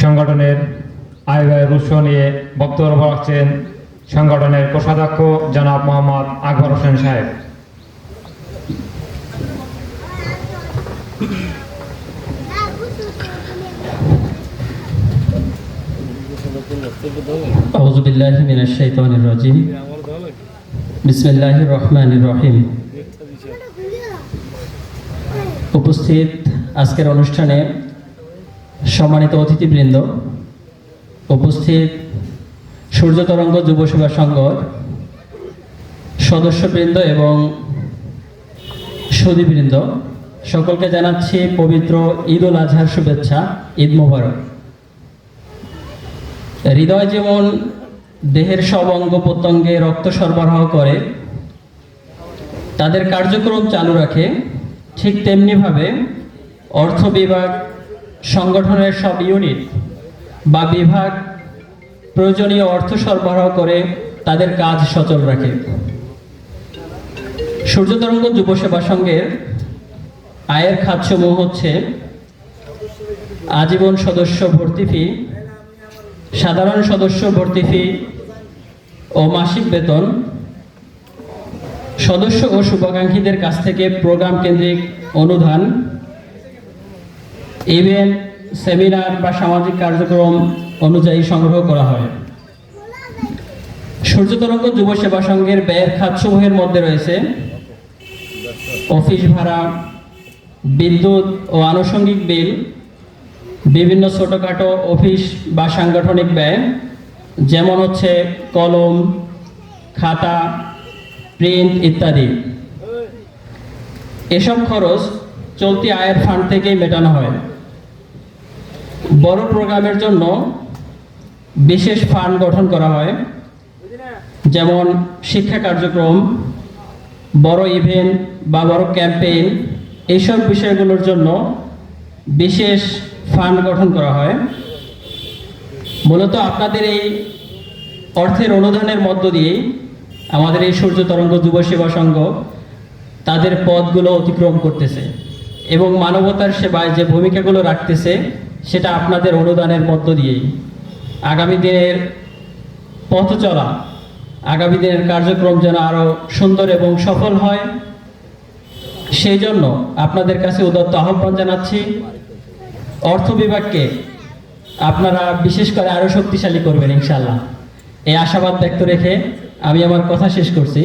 সংগঠনের আয় ব্যয়ের উৎস নিয়ে বক্তব্য রাখছেন সংগঠনের কোষাধ্যক্ষ জনাব মোহাম্মদ আকবর হোসেন সাহেব أعوذ بالله من الشيطان الرجيم بسم الله الرحمن الرحيم উপস্থিত আজকের অনুষ্ঠানে সম্মানিত অতিথিবৃন্দ, উপস্থিত সূর্য তরঙ্গ যুব সেবা সংঘ সদস্যবৃন্দ এবং সুদীবৃন্দ সকলকে জানাচ্ছি পবিত্র ঈদ উল আজহার শুভেচ্ছা, ঈদ মোবারক। হৃদয় যেমন দেহের সব অঙ্গ প্রত্যঙ্গে রক্ত সরবরাহ করে, তাদের কার্যক্রম চালু রাখে, ঠিক তেমনিভাবে অর্থ বিভাগ সংগঠনের সব ইউনিট বা বিভাগ প্রয়োজনীয় অর্থ সরবরাহ করে তাদের কাজ সচল রাখে। সূর্যতরঙ্গ যুব সেবা সংঘের আয়ের খাতসমূহ হচ্ছে আজীবন সদস্য ভর্তি ফি, সাধারণ সদস্য ভর্তি ফি ও মাসিক বেতন, সদস্য ও শুভাকাঙ্ক্ষীদের কাছ থেকে প্রোগ্রাম কেন্দ্রিক অনুদান ইভেন্ট সেমিনার বা সামাজিক কার্যক্রম অনুযায়ী সংগ্রহ করা হয়। সূর্যতরঙ্গ যুব সেবা সংঘের ব্যয়ের খাতসমূহের মধ্যে রয়েছে অফিস ভাড়া, বিদ্যুৎ ও আনুষঙ্গিক বিল, বিভিন্ন ছোটোখাটো অফিস বা সাংগঠনিক ব্যয়, যেমন হচ্ছে কলম, খাতা, প্রিন্ট ইত্যাদি। এসব খরচ চলতি আয়ের ফান্ড থেকেই মেটানো হয়। বড় প্রোগ্রামের জন্য বিশেষ ফান্ড গঠন করা হয়। যেমন শিক্ষা কার্যক্রম, বড় ইভেন্ট বা বড় ক্যাম্পেইন, এইসব বিষয়গুলোর জন্য বিশেষ ফান্ড গঠন করা হয়। মূলত আপনাদের এই অর্থের অনুদানের মধ্য দিয়েই আমাদের এই সূর্য তরঙ্গ যুব সেবা সংঘ তাদের পদগুলো অতিক্রম করতেছে এবং মানবতার সেবায় যে ভূমিকাগুলো রাখতেছে সেটা আপনাদের অনুদানের মধ্য দিয়েই। আগামী দিনের পথ চলা, আগামী দিনের কার্যক্রম যেন আরও সুন্দর এবং সফল হয়, সেই জন্য আপনাদের কাছে উদত্ত আহ্বান জানাচ্ছি। অর্থ বিভাগকে আপনারা বিশেষ করে আরও শক্তিশালী করবেন ইনশাল্লাহ এই আশাবাদ ব্যক্ত রেখে আমি আমার কথা শেষ করছি।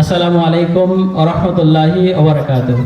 আসসালামু আলাইকুম আ রহমতুল্লাহি ওবরাকাতুহ